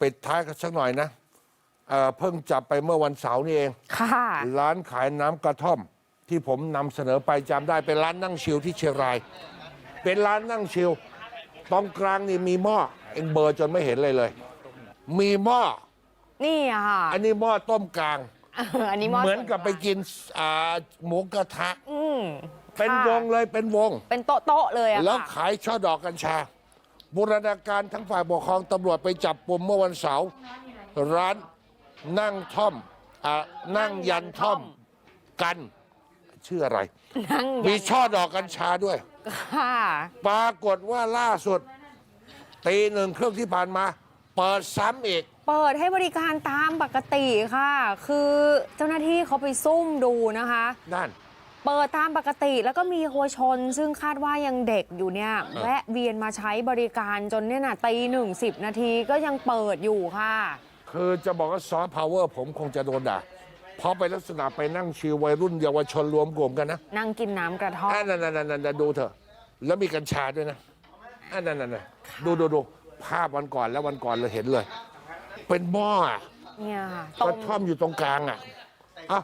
ปิดท้ายกันสักหน่อยนะเอ่อเพิ่งจับไปเมื่อวันเสาร์นี่เอง ค่ะ ร้านขายน้ำกระท่อม ที่ผมนำเสนอไปจำได้เป็นร้านนั่งชิลที่เชียงราย เป็นร้านนั่งชิลตรงกลางนี่มีหม้อเองเบอร์จนไม่เห็นเลยเลย มีหม้อนี่อะค่ะอันนี้หม้อต้มกลาง เอออันนี้หม้อเหมือนกับไปส่วกินอ่าหมูกระทะ อืมเป็นค่ะวงเลยเป็นวง เป็นโต๊ะโต๊ะๆเลยอะแล้วค่ะขายช่อดอกกัญชา บูรณาการทั้งฝ่ายปกครองตำรวจไปจับปุ่มเมื่อวันเสาร์ร้านนั่งท่อมอ่านั่งยันท่อมกันชื่ออะไร นั่งมียันช่อดอกกัญชาด้วย ค่ะปรากฏว่าล่าสุดตีหนึ่งเครื่องที่ผ่านมา เปิดซ้ำอีก เปิดให้บริการตามปกติค่ะ คือเจ้าหน้าที่เขาไปซุ่มดูนะคะ นั่น เปิดตามปกติแล้วก็มีเยาวชน ซึ่งคาดว่ายังเด็กอยู่เนี่ยเออแวะเวียนมาใช้บริการจนเนี่ยนะตีหนึ่งสิบนาทีก็ยังเปิดอยู่ค่ะ คือจะบอกว่าซอฟต์พาวเวอร์ผมคงจะโดนด่าเพราะไปลักษณะไปนั่งชิววัยรุ่นเยาวชนรวมกลุ่มกันนะนั่งกินน้ำกระท่อมอันนั้นนั่นนั่นดูเถอะ แล้วมีกัญชาด้วยนะอันนั้นนั่นดูดูดูภาพวันก่อนแล้ววันก่อนเราเห็นเลย เป็นหม้ออะเนี่ยค่ะกต้ระมท่อมอยู่ตรงกลางอะ